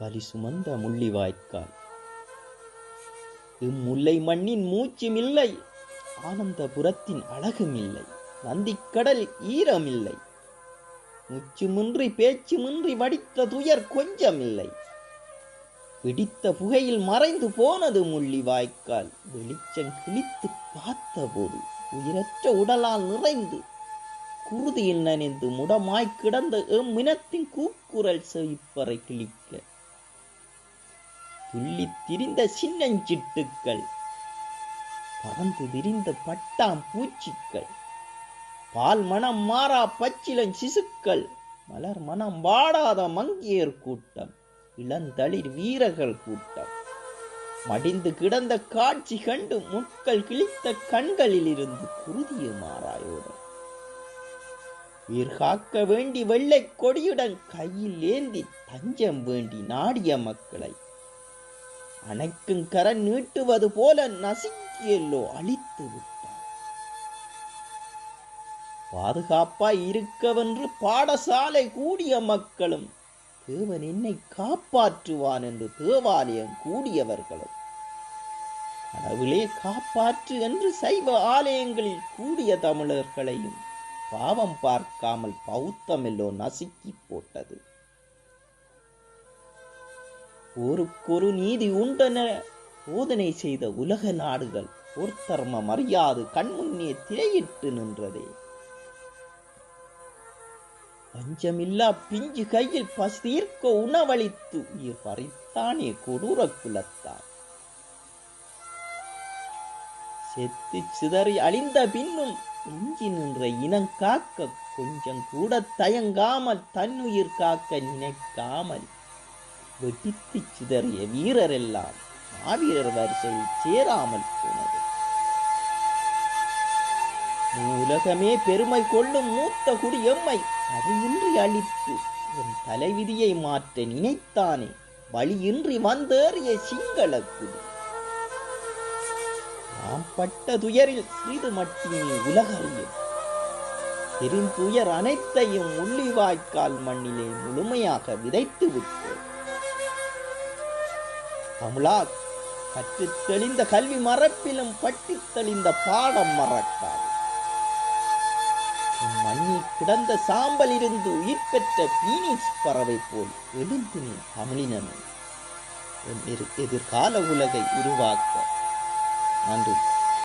வலி சுமந்த முள்ளிவாய்க்கால். இம்முல்லை மண்ணின் மூச்சும் இல்லை ஆனந்தபுரத்தின் அழகும் இல்லை நந்திக்கடல் ஈரமில்லை மூச்சுமின்றி பேச்சுமின்றி வடித்த துயர் கொஞ்சமில்லை. பிடித்த புகையில் மறைந்து போனது முள்ளி வாய்க்கால் வெளிச்சம் கிழித்து பார்த்தபோது உயிரற்ற உடலால் நிறைந்து குருதியில் நனைந்து முடமாய் கிடந்த எம்மினத்தின் கூக்குரல் செவிப்பறை கிழிக்க. துள்ளித் திரிந்த சின்னஞ்சிட்டுக்கள். பறந்து திரிந்த பட்டாம் பூச்சிக்கள். பால் மனம் மாறா பச்சிலன் சிசுக்கள். மலர் மனம் வாடாத மங்கியர் கூட்டம். இளந்தளிர் வீரர்கள் கூட்டம். மடிந்து கிடந்த காட்சி கண்டு முட்கள் கிழித்த கண்களில் இருந்து குருதிய மாறாயோடு. உயிர் காக்க வேண்டி வெள்ளை கொடியுடன் கையில் ஏந்தி தஞ்சம் வேண்டி நாடிய மக்களை. அணைக்கும் கரண் நீட்டுவது போல நசுக்கியல்லோ அழித்து விட்டார் பாதுகாப்பாய் இருக்கவென்று பாடசாலை கூடிய மக்களும் தேவன் என்னை காப்பாற்றுவான் என்று தேவாலயம் கூடியவர்களும் கடவுளே காப்பாற்று என்று சைவ ஆலயங்களில் கூடிய தமிழர்களையும் பாவம் பார்க்காமல் பௌத்தமெல்லோ நசுக்கி போட்டது. ஒருக்கொரு நீதி உண்டென போதனை செய்த உலக நாடுகள் ஒரு தர்மம் அறியாது கண்முன்னே திரையிட்டு நின்றதே. பஞ்சமில்லா பிஞ்சு கையில் பசீர்க்க உணவளித்து உயிர் பறித்தானே கொடூர குலத்தான் செத்து சிதறி அழிந்த பின்னும் இஞ்சி நின்ற இனம் காக்க கொஞ்சம் கூட தயங்காமல் தன்னுயிர் காக்க நினைக்காமல் வெட்டித்து சிதறிய வீரரெல்லாம் மாவீரர் வரிசையில் சேராமல் போனது. உலகமே பெருமை கொள்ளும் மூத்த குடி எம்மை அதையின்றி அழித்து என் தலைவிதியை மாற்ற நினைத்தானே வழியின்றி வந்தேறிய சிங்கள குடி. நாம் பட்ட துயரில் சிறிது மட்டுமே உலகறியும் பெருந்துயர் அனைத்தையும் முள்ளிவாய்க்கால் மண்ணிலே முழுமையாக விதைத்து விட்டோம். தமிழா கற்று தெளிந்த கல்வி மரப்பிலும் பட்டி தெளிந்த பாடம் மறக்காது. மண்ணில் கிடந்த சாம்பல் இருந்து உயிர் பெற்ற பீனிஸ் பறவை போல் எழுந்து நீ தமிழினமே. என் எதிர்- எதிர்கால உலகை உருவாக்க நன்றி.